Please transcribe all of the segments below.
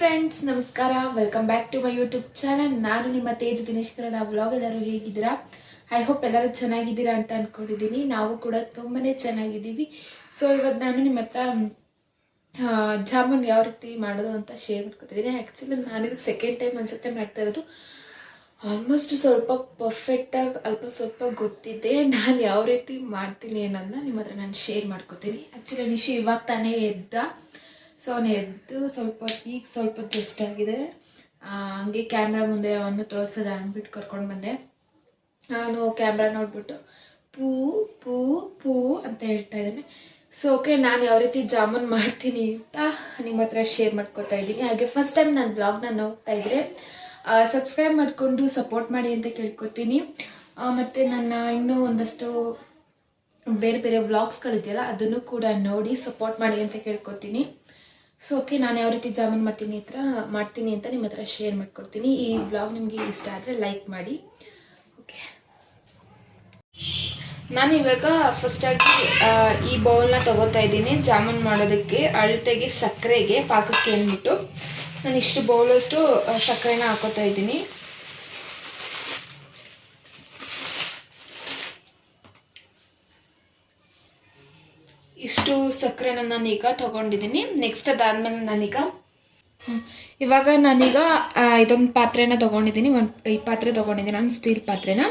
Friends ನಮಸ್ಕಾರ. Welcome back to my YouTube channel ನಾನು ನಿಮ್ಮ ತೇಜ್ ದಿನೇಶ್ ಕನ್ನಡ ವ್ಲಾಗ್ ಎಲ್ಲರೂ ಹೇಗಿದ್ದೀರಾ? ಐ ಹೋಪ್ ಎಲ್ಲರೂ ಚೆನ್ನಾಗಿದ್ದೀರಾ ಅಂತ ಅಂದ್ಕೊಂಡಿದ್ದೀನಿ ನಾವು ಕೂಡ ತುಂಬಾ ಚೆನ್ನಾಗಿದ್ದೀವಿ. ಸೊ ಇವತ್ತು ನಾನು ನಿಮ್ಮ ಹತ್ರ ಜಾಮೂನ್ ಯಾವ ರೀತಿ ಮಾಡೋದು ಅಂತ ಶೇರ್ ಮಾಡ್ಕೊತಿದ್ದೀನಿ. ಆ್ಯಕ್ಚುಲಿ ನಾನಿದು ಸೆಕೆಂಡ್ ಟೈಮ್ ಅನ್ಸುತ್ತೆ ಮಾಡ್ತಾ ಇರೋದು. ಆಲ್ಮೋಸ್ಟ್ ಸ್ವಲ್ಪ ಪರ್ಫೆಕ್ಟಾಗಿ ಅಲ್ಪ ಸ್ವಲ್ಪ ಗೊತ್ತಿದ್ದೆ ನಾನು ಯಾವ ರೀತಿ ಮಾಡ್ತೀನಿ ಅನ್ನೋದನ್ನ ನಿಮ್ಮ ಹತ್ರ ನಾನು ಶೇರ್ ಮಾಡ್ಕೊತೀನಿ. ಆ್ಯಕ್ಚುಲಿ ನಿಶಿ ಇವಾಗ ತಾನೇ ಎದ್ದ. ಸೊ ಅವನು ಎದ್ದು ಸ್ವಲ್ಪ ಈಗ ಸ್ವಲ್ಪ ಜಸ್ಟ್ ಆಗಿದೆ. ಹಂಗೆ ಕ್ಯಾಮ್ರಾ ಮುಂದೆ ಅವನು ತೋರಿಸೋದು ಅಂದ್ಬಿಟ್ಟು ಕರ್ಕೊಂಡು ಬಂದೆ. ನಾನು ಕ್ಯಾಮ್ರಾ ನೋಡ್ಬಿಟ್ಟು ಪೂ ಪೂ ಪೂ ಅಂತ ಹೇಳ್ತಾ ಇದ್ದೀನಿ. ಸೊ ಓಕೆ ನಾನು ಯಾವ ರೀತಿ ಜಾಮೂನ್ ಮಾಡ್ತೀನಿ ಅಂತ ನಿಮ್ಮ ಹತ್ರ ಶೇರ್ ಮಾಡ್ಕೊತಾ ಇದ್ದೀನಿ. ಹಾಗೆ ಫಸ್ಟ್ ಟೈಮ್ ನಾನು ಬ್ಲಾಗ್ನ ನೋಡ್ತಾ ಇದ್ರೆ ಸಬ್ಸ್ಕ್ರೈಬ್ ಮಾಡಿಕೊಂಡು ಸಪೋರ್ಟ್ ಮಾಡಿ ಅಂತ ಕೇಳ್ಕೊತೀನಿ. ಮತ್ತೆ ನನ್ನ ಇನ್ನೂ ಒಂದಷ್ಟು ಬೇರೆ ಬೇರೆ ವ್ಲಾಗ್ಸ್ಗಳಿದೆಯಲ್ಲ ಅದನ್ನು ಕೂಡ ನೋಡಿ ಸಪೋರ್ಟ್ ಮಾಡಿ ಅಂತ ಕೇಳ್ಕೊತೀನಿ. ಸೊ ಓಕೆ ನಾನು ಯಾವ ರೀತಿ ಜಾಮೂನ್ ಮಾಡ್ತೀನಿ ಹತ್ರ, ಮಾಡ್ತೀನಿ ಅಂತ ನಿಮ್ಮ ಹತ್ರ ಶೇರ್ ಮಾಡ್ಕೊಡ್ತೀನಿ. ಈ ಬ್ಲಾಗ್ ನಿಮಗೆ ಇಷ್ಟ ಆದರೆ ಲೈಕ್ ಮಾಡಿ. ಓಕೆ ನಾನು ಇವಾಗ ಫಸ್ಟಾಗಿ ಈ ಬೌಲ್ನ ತಗೋತಾ ಇದ್ದೀನಿ ಜಾಮೂನ್ ಮಾಡೋದಕ್ಕೆ, ಅಳತೆಗೆ, ಸಕ್ಕರೆಗೆ, ಪಾಕಕ್ಕೆ ಅಂದ್ಬಿಟ್ಟು. ನಾನು ಇಷ್ಟು ಬೌಲಷ್ಟು ಸಕ್ಕರೆನ ಹಾಕೋತಾ ಇದ್ದೀನಿ. ಇಷ್ಟು ಸಕ್ಕರೆನ ನಾನೀಗ ತಗೊಂಡಿದ್ದೀನಿ. ನೆಕ್ಸ್ಟ್ ಅದಾದಮೇಲೆ ನಾನೀಗ. ಇವಾಗ ನಾನೀಗ ಇದೊಂದು ಪಾತ್ರೆನ ತೊಗೊಂಡಿದ್ದೀನಿ. ಒಂದು, ಈ ಪಾತ್ರೆ ತೊಗೊಂಡಿದ್ದೀನಿ. ನಾನು ಸ್ಟೀಲ್ ಪಾತ್ರೆನ.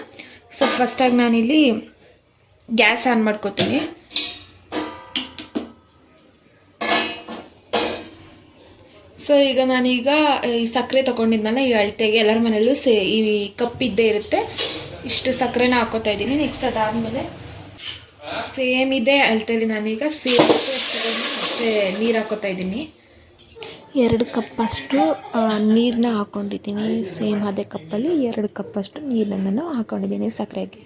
ಸೊ ಫಸ್ಟಾಗಿ ನಾನಿಲ್ಲಿ ಗ್ಯಾಸ್ ಆನ್ ಮಾಡ್ಕೋತೀನಿ. ಸೊ ಈಗ ನಾನೀಗ, ಈ ಸಕ್ಕರೆ ತೊಗೊಂಡಿದ್ನಲ್ಲ, ಈ ಅಳತೆಗೆ ಎಲ್ಲರ ಮನೆಯಲ್ಲೂ ಸೇ, ಈ ಕಪ್ಪಿದ್ದೇ ಇರುತ್ತೆ. ಇಷ್ಟು ಸಕ್ಕರೆನ ಹಾಕೋತಾ ಇದ್ದೀನಿ. ನೆಕ್ಸ್ಟ್ ಅದಾದಮೇಲೆ ಸೇಮ್ ಇದೆ ಅಳತೆಲಿ ನಾನೀಗ ಸೇಮ್ ಅಷ್ಟೇ ನೀರು ಹಾಕೋತಾ ಇದ್ದೀನಿ. ಎರಡು ಕಪ್ಪಷ್ಟು ನೀರನ್ನ ಹಾಕ್ಕೊಂಡಿದ್ದೀನಿ ಸೇಮ್ ಅದೇ ಕಪ್ಪಲ್ಲಿ ಎರಡು ಕಪ್ಪಷ್ಟು ನೀರನ್ನ ನಾನು ಹಾಕ್ಕೊಂಡಿದ್ದೀನಿ ಸಕ್ಕರೆಗೆ.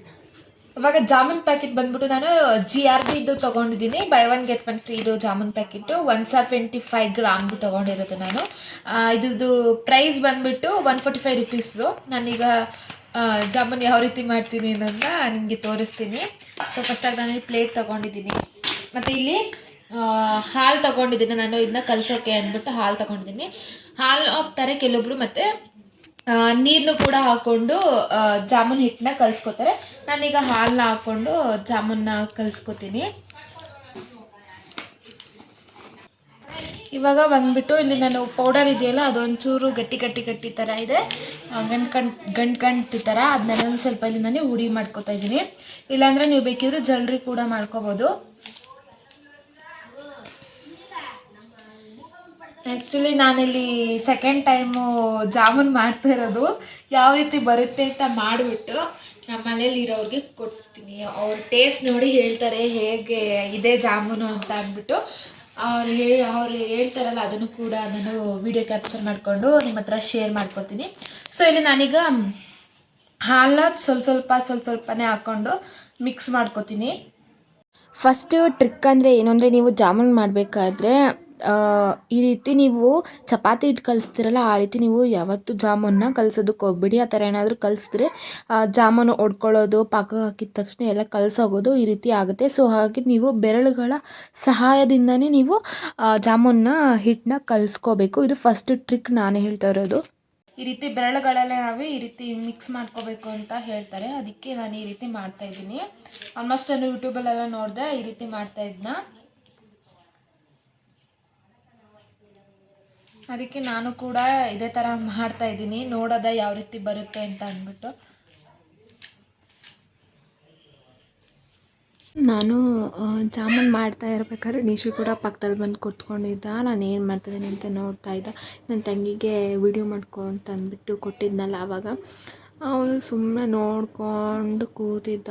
ಇವಾಗ ಜಾಮೂನ್ ಪ್ಯಾಕೆಟ್ ಬಂದ್ಬಿಟ್ಟು ನಾನು ಜಿ ಆರ್ ಬಿ ಇದು ತೊಗೊಂಡಿದ್ದೀನಿ. Buy one get one free ಇದು jamun packet. One seventy five ಗ್ರಾಮ್ದು ತೊಗೊಂಡಿರೋದು ನಾನು. ಇದ್ರದ್ದು ಪ್ರೈಸ್ ಬಂದುಬಿಟ್ಟು ಒನ್ ಫೋರ್ಟಿ ಫೈವ್ ರುಪೀಸು ನಾನೀಗ ಜಾಮೂನ್ ಯಾವ ರೀತಿ ಮಾಡ್ತೀನಿ ಅನ್ನೋದನ್ನ ನಿಮಗೆ ತೋರಿಸ್ತೀನಿ. ಸೊ ಫಸ್ಟಾಗಿ ನಾನು ಪ್ಲೇಟ್ ತೊಗೊಂಡಿದ್ದೀನಿ. ಮತ್ತು ಇಲ್ಲಿ ಹಾಲು ತಗೊಂಡಿದ್ದೀನಿ ನಾನು. ಇದನ್ನ ಕಲಸೋಕ್ಕೆ ಅಂದ್ಬಿಟ್ಟು ಹಾಲು ತೊಗೊಂಡಿದ್ದೀನಿ. ಹಾಲು ಹಾಕ್ತಾರೆ ಕೆಲವೊಬ್ರು ಮತ್ತು ನೀರನ್ನು ಕೂಡ ಹಾಕ್ಕೊಂಡು ಜಾಮೂನ್ ಹಿಟ್ಟನ್ನ ಕಲಿಸ್ಕೋತಾರೆ. ನಾನೀಗ ಹಾಲನ್ನ ಹಾಕ್ಕೊಂಡು ಜಾಮೂನ್ನ ಕಲಿಸ್ಕೊತೀನಿ. ಇವಾಗ ಬಂದ್ಬಿಟ್ಟು ಇಲ್ಲಿ ನಾನು ಪೌಡರ್ ಇದೆಯಲ್ಲ, ಅದೊಂಚೂರು ಗಟ್ಟಿ ಗಟ್ಟಿ ಗಟ್ಟಿ ಥರ ಇದೆ. ಗಂಟು ಗಂಟ್ ಗಂಟ್ ಗಂಟ್ ಗಂಟ್ ಥರ ಅದನ್ನೆಲ್ಲ ಸ್ವಲ್ಪ ಇಲ್ಲಿ ನಾನು ಹುಡಿ ಮಾಡ್ಕೋತಾ ಇದ್ದೀನಿ. ಇಲ್ಲಾಂದರೆ ನೀವು ಬೇಕಿದ್ರೆ ಜಲ್ರಿ ಕೂಡ ಮಾಡ್ಕೋಬೋದು. ಆ್ಯಕ್ಚುಲಿ ನಾನಿಲ್ಲಿ ಸೆಕೆಂಡ್ ಟೈಮು ಜಾಮೂನ್ ಮಾಡ್ತಾ ಇರೋದು. ಯಾವ ರೀತಿ ಬರುತ್ತೆ ಅಂತ ಮಾಡಿಬಿಟ್ಟು ನಮ್ಮ ಮನೇಲಿ ಇರೋರಿಗೆ ಕೊಡ್ತೀನಿ. ಅವ್ರ ಟೇಸ್ಟ್ ನೋಡಿ ಹೇಳ್ತಾರೆ, ಹೇಗೆ ಇದೆ ಜಾಮೂನು ಅಂತ ಅಂದ್ಬಿಟ್ಟು. ಅವ್ರು ಹೇಳಿ, ಅವ್ರು ಹೇಳ್ತಾರಲ್ಲ, ಅದನ್ನು ಕೂಡ ನಾನು ವಿಡಿಯೋ ಕ್ಯಾಪ್ಚರ್ ಮಾಡಿಕೊಂಡು ನಿಮ್ಮ ಹತ್ರ ಶೇರ್ ಮಾಡ್ಕೊತೀನಿ. ಸೊ ಇಲ್ಲಿ ನಾನೀಗ ಹಾಲನ್ನ ಸ್ವಲ್ಪ ಸ್ವಲ್ಪ ಸ್ವಲ್ಪ ಸ್ವಲ್ಪನೇ ಹಾಕ್ಕೊಂಡು ಮಿಕ್ಸ್ ಮಾಡ್ಕೊತೀನಿ. ಫಸ್ಟು ಟ್ರಿಕ್ ಅಂದರೆ ಏನು? ಅಂದರೆ ನೀವು ಜಾಮೂನ್ ಮಾಡಬೇಕಾದ್ರೆ ಈ ರೀತಿ ನೀವು ಚಪಾತಿ ಹಿಟ್ಟು ಕಲಿಸ್ತೀರಲ್ಲ, ಆ ರೀತಿ ನೀವು ಯಾವತ್ತು ಜಾಮೂನ್ನ ಕಲಿಸೋದಕ್ಕೆ ಹೋಗ್ಬಿಡಿ. ಆ ಥರ ಏನಾದರೂ ಕಲಿಸಿದ್ರೆ ಜಾಮೂನು ಒಡ್ಕೊಳ್ಳೋದು, ಪಾಕ ಹಾಕಿದ ತಕ್ಷಣ ಎಲ್ಲ ಕಲಸೋಗೋದು ಈ ರೀತಿ ಆಗುತ್ತೆ. ಸೊ, ಹಾಗೆ ನೀವು ಬೆರಳುಗಳ ಸಹಾಯದಿಂದನೇ ನೀವು ಜಾಮೂನ್ನ ಹಿಟ್ಟನ್ನ ಕಲಿಸ್ಕೋಬೇಕು. ಇದು ಫಸ್ಟ್ ಟ್ರಿಕ್ ನಾನು ಹೇಳ್ತಾ ಇರೋದು. ಈ ರೀತಿ ಬೆರಳುಗಳಲ್ಲೇ ನಾವು ಈ ರೀತಿ ಮಿಕ್ಸ್ ಮಾಡ್ಕೋಬೇಕು ಅಂತ ಹೇಳ್ತಾರೆ. ಅದಕ್ಕೆ ನಾನು ಈ ರೀತಿ ಮಾಡ್ತಾ ಇದ್ದೀನಿ. ಆಲ್ಮೋಸ್ಟ್ ನಾನು ಯೂಟ್ಯೂಬಲ್ಲೆಲ್ಲ ನೋಡಿದೆ ಈ ರೀತಿ ಮಾಡ್ತಾ ಇದ್ನ. ಅದಕ್ಕೆ ನಾನು ಕೂಡ ಇದೇ ಥರ ಮಾಡ್ತಾ ಇದ್ದೀನಿ. ನೋಡೋದ ಯಾವ ರೀತಿ ಬರುತ್ತೆ ಅಂತ ಅಂದ್ಬಿಟ್ಟು. ನಾನು ಜಾಮೂನ್ ಮಾಡ್ತಾ ಇರ್ಬೇಕಾದ್ರೆ ನಿಶು ಕೂಡ ಪಕ್ಕದಲ್ಲಿ ಬಂದು ಕೂತ್ಕೊಂಡಿದ್ದ. ನಾನು ಏನು ಮಾಡ್ತಿದ್ದೀನಿ ಅಂತ ನೋಡ್ತಾ ಇದ್ದ. ನನ್ನ ತಂಗಿಗೆ ವಿಡಿಯೋ ಮಾಡ್ಕೊ ಅಂತ ಅಂದ್ಬಿಟ್ಟು ಕೊಟ್ಟಿದ್ನಲ್ಲ ಆವಾಗ ಅವನು ಸುಮ್ಮನೆ ನೋಡ್ಕೊಂಡು ಕೂತಿದ್ದ.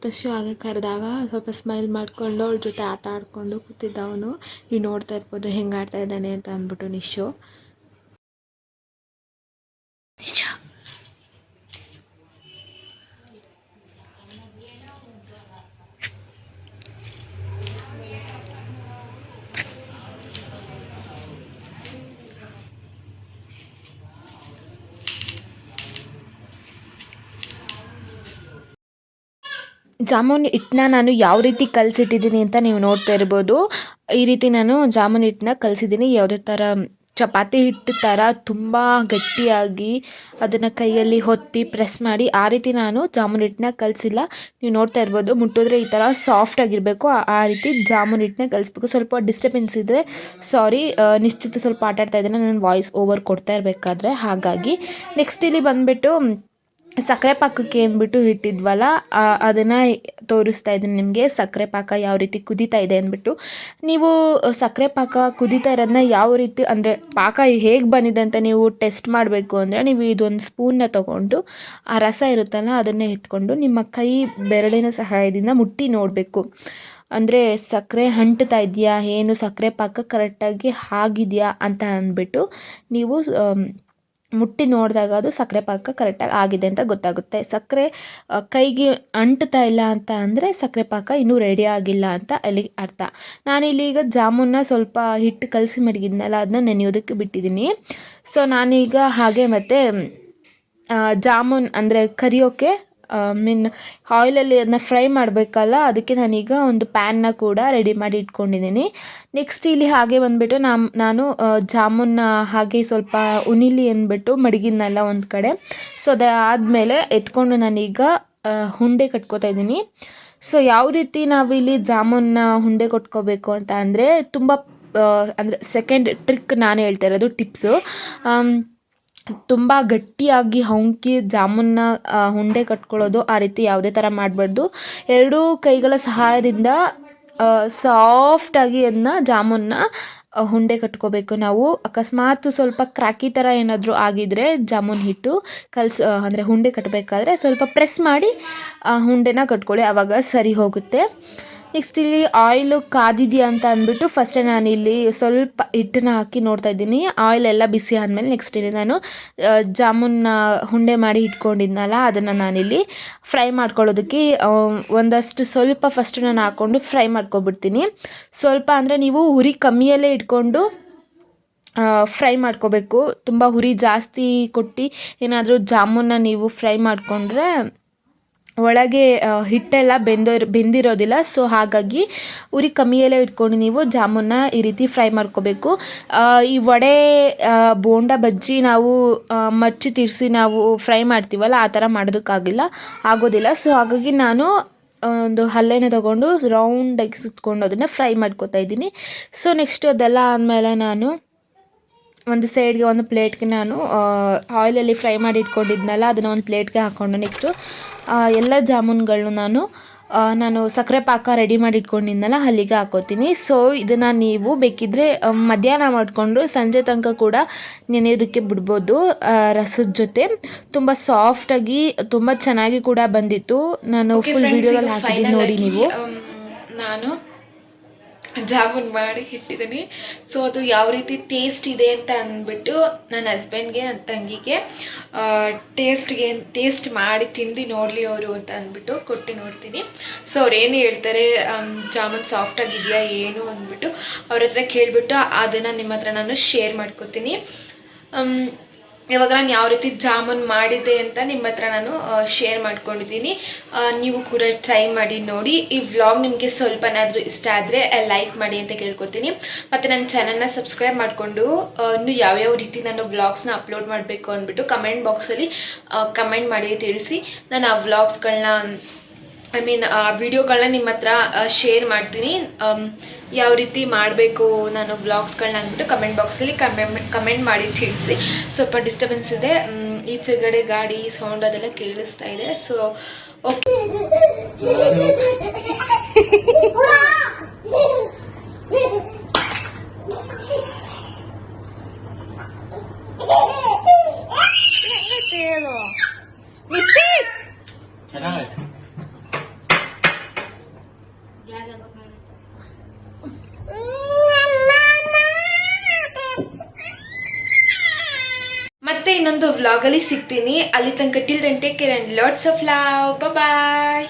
ತಶು ಹಾಗೆ ಕರೆದಾಗ ಸ್ವಲ್ಪ ಸ್ಮೈಲ್ ಮಾಡಿಕೊಂಡು ಅವಳ ಜೊತೆ ಆಟ ಆಡಿಕೊಂಡು ಕೂತಿದ್ದ ಅವನು. ನೀವು ನೋಡ್ತಾ ಇರ್ಬೋದು, ಹೆಂಗೆ ಆಡ್ತಾ ಇದ್ದಾನೆ ಅಂತ ಅಂದ್ಬಿಟ್ಟು ನಿಶು ನಿಶು. ಜಾಮೂನ್ ಹಿಟ್ಟನ್ನ ನಾನು ಯಾವ ರೀತಿ ಕಲಸಿಟ್ಟಿದ್ದೀನಿ ಅಂತ ನೀವು ನೋಡ್ತಾ ಇರ್ಬೋದು. ಈ ರೀತಿ ನಾನು ಜಾಮೂನ್ ಹಿಟ್ಟನ್ನ ಕಲಸಿದ್ದೀನಿ. ಯಾವುದೇ ಥರ ಚಪಾತಿ ಹಿಟ್ಟು ಥರ ತುಂಬ ಗಟ್ಟಿಯಾಗಿ ಅದನ್ನು ಕೈಯಲ್ಲಿ ಹೊತ್ತಿ ಪ್ರೆಸ್ ಮಾಡಿ ಆ ರೀತಿ ನಾನು ಜಾಮೂನ್ ಹಿಟ್ಟನ್ನ ಕಲಸಿಲ್ಲ. ನೀವು ನೋಡ್ತಾ ಇರ್ಬೋದು ಮುಟ್ಟಿದ್ರೆ ಈ ಥರ ಸಾಫ್ಟ್ ಆಗಿರಬೇಕು. ಆ- ರೀತಿ ಜಾಮೂನ್ ಹಿಟ್ಟನ್ನ ಕಲಿಸ್ಬೇಕು. ಸ್ವಲ್ಪ ಡಿಸ್ಟರ್ಬೆನ್ಸ್ ಇದ್ದರೆ ಸಾರಿ ನಿಶ್ಚಿತ ಸ್ವಲ್ಪ ಆಟಾಡ್ತಾ ಇದ್ದೇನೆ. ನಾನು ವಾಯ್ಸ್ ಓವರ್ ಕೊಡ್ತಾ ಇರಬೇಕಾದ್ರೆ ಹಾಗಾಗಿ. ನೆಕ್ಸ್ಟ್ ಇಲ್ಲಿ ಬಂದುಬಿಟ್ಟು ಸಕ್ಕರೆ ಪಾಕಕ್ಕೆ ಅಂದ್ಬಿಟ್ಟು ಇಟ್ಟಿದ್ವಲ್ಲ ಅದನ್ನು ತೋರಿಸ್ತಾ ಇದ್ದೀನಿ ನಿಮಗೆ. ಸಕ್ಕರೆ ಪಾಕ ಯಾವ ರೀತಿ ಕುದೀತಾ ಇದೆ ಅಂದ್ಬಿಟ್ಟು. ನೀವು ಸಕ್ಕರೆ ಪಾಕ ಕುದೀತಾ ಇರೋದನ್ನ ಯಾವ ರೀತಿ, ಅಂದರೆ ಪಾಕ ಹೇಗೆ ಬಂದಿದೆ ಅಂತ ನೀವು ಟೆಸ್ಟ್ ಮಾಡಬೇಕು ಅಂದರೆ ನೀವು ಇದೊಂದು ಸ್ಪೂನ್ನ ತೊಗೊಂಡು, ಆ ರಸ ಇರುತ್ತಲ್ಲ ಅದನ್ನೇ ಇಟ್ಕೊಂಡು ನಿಮ್ಮ ಕೈ ಬೆರಳಿನ ಸಹಾಯದಿಂದ ಮುಟ್ಟಿ ನೋಡಬೇಕು. ಅಂದರೆ ಸಕ್ಕರೆ ಅಂಟ್ತಾ ಇದೆಯಾ, ಏನು ಸಕ್ಕರೆ ಪಾಕ ಕರೆಕ್ಟಾಗಿ ಆಗಿದೆಯಾ ಅಂತ ಅಂದ್ಬಿಟ್ಟು ನೀವು ಮುಟ್ಟಿ ನೋಡಿದಾಗ ಅದು ಸಕ್ಕರೆ ಪಾಕ ಕರೆಕ್ಟಾಗಿ ಆಗಿದೆ ಅಂತ ಗೊತ್ತಾಗುತ್ತೆ. ಸಕ್ಕರೆ ಕೈಗೆ ಅಂಟ್ತಾ ಇಲ್ಲ ಅಂತ ಅಂದರೆ ಸಕ್ಕರೆ ಪಾಕ ಇನ್ನೂ ರೆಡಿ ಆಗಿಲ್ಲ ಅಂತ ಅಲ್ಲಿ ಅರ್ಥ. ನಾನಿಲ್ಲಿ ಈಗ ಜಾಮೂನ್ನ ಸ್ವಲ್ಪ ಹಿಟ್ಟು ಕಲಸಿ ಮಡಗಿದ್ನಲ್ಲ, ಅದನ್ನ ನೆನೆಯೋದಕ್ಕೆ ಬಿಟ್ಟಿದ್ದೀನಿ. ಸೊ ನಾನೀಗ ಹಾಗೆ ಮತ್ತು ಜಾಮೂನ್ ಅಂದರೆ ಕರಿಯೋಕ್ಕೆ ಮೀನ್ ಆಯಿಲಲ್ಲಿ ಅದನ್ನ ಫ್ರೈ ಮಾಡಬೇಕಲ್ಲ, ಅದಕ್ಕೆ ನಾನೀಗ ಒಂದು ಪ್ಯಾನ್ನ ಕೂಡ ರೆಡಿ ಮಾಡಿ ಇಟ್ಕೊಂಡಿದ್ದೀನಿ ನೆಕ್ಸ್ಟ್ ಇಲ್ಲಿ ಹಾಗೆ ಬಂದುಬಿಟ್ಟು ನಾನು ನಾನು ಜಾಮೂನ್ನ ಹಾಗೆ ಸ್ವಲ್ಪ ಉನಿಲಿ ಅಂದ್ಬಿಟ್ಟು ಮಡಗಿದ್ನಲ್ಲ ಒಂದು ಕಡೆ. ಸೊ ಅದಾದಮೇಲೆ ಎತ್ಕೊಂಡು ನಾನೀಗ ಉಂಡೆ ಕಟ್ಕೋತಾ ಇದ್ದೀನಿ ಸೊ ಯಾವ ರೀತಿ ನಾವಿಲ್ಲಿ ಜಾಮೂನ್ನ ಉಂಡೆ ಕೊಟ್ಕೋಬೇಕು ಅಂತ ಅಂದರೆ ತುಂಬ ಅಂದರೆ ಸೆಕೆಂಡ್ ಟ್ರಿಕ್ ನಾನು ಹೇಳ್ತಾ ಇರೋದು ಟಿಪ್ಸು ತುಂಬ ಗಟ್ಟಿಯಾಗಿ ಹೊಂಕಿ ಜಾಮೂನ್ನ ಹುಂಡೆ ಉಂಡೆ ಕಟ್ಕೊಳ್ಳೋದು ಆ ರೀತಿ ಯಾವುದೇ ಥರ ಮಾಡಬಾರ್ದು. ಎರಡೂ ಕೈಗಳ ಸಹಾಯದಿಂದ ಸಾಫ್ಟಾಗಿ ಅದನ್ನ ಜಾಮೂನ್ನ ಹುಂಡೆ ಉಂಡೆ ಕಟ್ಕೋಬೇಕು ನಾವು. ಅಕಸ್ಮಾತ್ ಸ್ವಲ್ಪ ಕ್ರಾಕಿ ಥರ ಏನಾದರೂ ಆಗಿದ್ರೆ ಜಾಮೂನ್ ಹಿಟ್ಟು ಕಲ್ಸ್ ಅಂದರೆ ಉಂಡೆ ಕಟ್ಟಬೇಕಾದ್ರೆ ಸ್ವಲ್ಪ ಪ್ರೆಸ್ ಮಾಡಿ, ಆ ಉಂಡೆನ ಕಟ್ಕೊಳ್ಳಿ. ಆವಾಗ ಸರಿ ಹೋಗುತ್ತೆ. ನೆಕ್ಸ್ಟ್ ಇಲ್ಲಿ ಆಯಿಲು ಕಾದಿದೆಯಾ ಅಂತ ಅಂದ್ಬಿಟ್ಟು ಫಸ್ಟೇ ಇಲ್ಲಿ ಸ್ವಲ್ಪ ಹಿಟ್ಟನ್ನ ಹಾಕಿ ನೋಡ್ತಾ ಇದ್ದೀನಿ. ಆಯಿಲ್ ಎಲ್ಲ ಬಿಸಿ ಆದಮೇಲೆ ನೆಕ್ಸ್ಟ್ ಇಲ್ಲಿ ನಾನು ಜಾಮೂನ್ನ ಉಂಡೆ ಮಾಡಿ ಇಟ್ಕೊಂಡಿದ್ನಲ್ಲ, ಅದನ್ನು ನಾನಿಲ್ಲಿ ಫ್ರೈ ಮಾಡ್ಕೊಳ್ಳೋದಕ್ಕೆ ಒಂದಷ್ಟು ಸ್ವಲ್ಪ ಫಸ್ಟ್ ನಾನು ಹಾಕ್ಕೊಂಡು ಫ್ರೈ ಮಾಡ್ಕೊಬಿಡ್ತೀನಿ. ಸ್ವಲ್ಪ ಅಂದರೆ ನೀವು ಹುರಿ ಕಮ್ಮಿಯಲ್ಲೇ ಇಟ್ಕೊಂಡು ಫ್ರೈ ಮಾಡ್ಕೋಬೇಕು. ತುಂಬ ಹುರಿ ಜಾಸ್ತಿ ಕೊಟ್ಟು ಏನಾದರೂ ಜಾಮೂನ್ನ ನೀವು ಫ್ರೈ ಮಾಡಿಕೊಂಡ್ರೆ ಒಳಗೆ ಹಿಟ್ಟೆಲ್ಲ ಬೆಂದೋ, ಬೆಂದಿರೋದಿಲ್ಲ. ಸೊ ಹಾಗಾಗಿ ಉರಿ ಕಮ್ಮಿಯಲ್ಲೇ ಇಟ್ಕೊಂಡು ನೀವು ಜಾಮೂನ್ನ ಈ ರೀತಿ ಫ್ರೈ ಮಾಡ್ಕೋಬೇಕು. ಈ ವಡೆ ಬೋಂಡ ಬಜ್ಜಿ ನಾವು ಮಚ್ಚಿ ತಿರ್ಸಿ ನಾವು ಫ್ರೈ ಮಾಡ್ತೀವಲ್ಲ, ಆ ಥರ ಮಾಡೋದಕ್ಕಾಗಿಲ್ಲ, ಆಗೋದಿಲ್ಲ. ಸೊ ಹಾಗಾಗಿ ನಾನು ಒಂದು ಹಲ್ಲೆನ ತಗೊಂಡು ರೌಂಡಾಗಿ ಸುತ್ಕೊಂಡು ಅದನ್ನು ಫ್ರೈ ಮಾಡ್ಕೊತಾ ಇದ್ದೀನಿ. ಸೊ ನೆಕ್ಸ್ಟ್ ಅದೆಲ್ಲ ಆದಮೇಲೆ ನಾನು ಒಂದು ಸೈಡ್ಗೆ ಒಂದು ಪ್ಲೇಟ್ಗೆ ನಾನು ಆಯಿಲಲ್ಲಿ ಫ್ರೈ ಮಾಡಿ ಇಟ್ಕೊಂಡಿದ್ನಲ್ಲ ಅದನ್ನು ಒಂದು ಪ್ಲೇಟ್ಗೆ ಹಾಕ್ಕೊಂಡು ನೆಕ್ಸ್ಟು ಎಲ್ಲ ಜಾಮೂನ್ಗಳನ್ನೂ ನಾನು ನಾನು ಸಕ್ಕರೆ ಪಾಕ ರೆಡಿ ಮಾಡಿ ಇಟ್ಕೊಂಡಿದ್ನಲ್ಲ ಅಲ್ಲಿಗೆ ಹಾಕೋತೀನಿ. ಸೊ ಇದನ್ನು ನೀವು ಬೇಕಿದ್ದರೆ ಆ, ಮಧ್ಯಾಹ್ನ ಮಾಡಿಕೊಂಡು ಸಂಜೆ ತನಕ ಕೂಡ ನೆನೆಯೋದಕ್ಕೆ ಬಿಡ್ಬೋದು ರಸದ ಜೊತೆ. ತುಂಬ ಸಾಫ್ಟಾಗಿ ತುಂಬ ಚೆನ್ನಾಗಿ ಕೂಡ ಬಂದಿತ್ತು. ನಾನು ಫುಲ್ ವೀಡಿಯೋದಲ್ಲಿ ಹಾಕಿದ್ದೀನಿ ನೋಡಿ ನೀವು. ನಾನು ಜಾಮೂನ್ ಮಾಡಿ ಇಟ್ಟಿದ್ದೀನಿ. ಸೊ ಅದು ಯಾವ ರೀತಿ ಟೇಸ್ಟ್ ಇದೆ ಅಂತ ಅಂದ್ಬಿಟ್ಟು ನನ್ನ ಹಸ್ಬೆಂಡ್ಗೆ ನನ್ನ ತಂಗಿಗೆ ಟೇಸ್ಟ್ಗೆ ಟೇಸ್ಟ್ ಮಾಡಿ ತಿಂದು ನೋಡಲಿ ಅವರು ಅಂತ ಅಂದ್ಬಿಟ್ಟು ಕೊಟ್ಟು ನೋಡ್ತೀನಿ. ಸೊ ಅವ್ರು ಏನು ಹೇಳ್ತಾರೆ ಜಾಮೂನ್ ಸಾಫ್ಟ್ ಆಗಿದೆಯಾ ಏನು ಅಂದ್ಬಿಟ್ಟು ಅವ್ರ ಹತ್ರ ಕೇಳಿಬಿಟ್ಟು ಅದನ್ನು ನಿಮ್ಮ ಹತ್ರ ನಾನು ಶೇರ್ ಮಾಡ್ಕೋತೀನಿ. ಇವಾಗ ನಾನು ಯಾವ ರೀತಿ ಜಾಮೂನ್ ಮಾಡಿದ್ದೆ ಅಂತ ನಿಮ್ಮ ಹತ್ರ ನಾನು ಶೇರ್ ಮಾಡ್ಕೊಂಡಿದ್ದೀನಿ. ನೀವು ಕೂಡ ಟ್ರೈ ಮಾಡಿ ನೋಡಿ. ಈ ವ್ಲಾಗ್ ನಿಮಗೆ ಸ್ವಲ್ಪನಾದರೂ ಇಷ್ಟ ಆದರೆ ಲೈಕ್ ಮಾಡಿ ಅಂತ ಕೇಳ್ಕೊತೀನಿ ಮತ್ತು ನನ್ನ ಚಾನಲ್ನ ಸಬ್ಸ್ಕ್ರೈಬ್ ಮಾಡಿಕೊಂಡು ಇನ್ನು ಯಾವ್ಯಾವ ರೀತಿ ನಾನು ವ್ಲಾಗ್ಸ್ನ ಅಪ್ಲೋಡ್ ಮಾಡಬೇಕು ಅಂದ್ಬಿಟ್ಟು ಕಮೆಂಟ್ ಬಾಕ್ಸಲ್ಲಿ ಕಮೆಂಟ್ ಮಾಡಿ ತಿಳಿಸಿ. ನಾನು ಆ ವ್ಲಾಗ್ಸ್ಗಳನ್ನ ಐ ಮೀನ್ ಆ ವಿಡಿಯೋಗಳನ್ನ ನಿಮ್ಮ ಹತ್ರ ಶೇರ್ ಮಾಡ್ತೀನಿ. ಯಾವ ರೀತಿ ಮಾಡಬೇಕು ನಾನು ಬ್ಲಾಗ್ಸ್ಗಳನ್ನ ಅಂದ್ಬಿಟ್ಟು ಕಮೆಂಟ್ ಬಾಕ್ಸಲ್ಲಿ ಕಮೆಂಟ್ ಕಮೆಂಟ್ ಮಾಡಿ ತಿಳಿಸಿ. ಸ್ವಲ್ಪ ಡಿಸ್ಟರ್ಬೆನ್ಸ್ ಇದೆ. ಮ್, ಈಚೆಗಡೆ ಗಾಡಿ ಸೌಂಡ್ ಅದೆಲ್ಲ ಕೇಳಿಸ್ತಾ ಇದೆ. ಸೊ ಓಕೆ ಇನ್ನೊಂದು ವ್ಲಾಗಲ್ಲಿ ಸಿಗ್ತೀನಿ. ಅಲ್ಲಿ ತನಕ till then take care and lots of love bye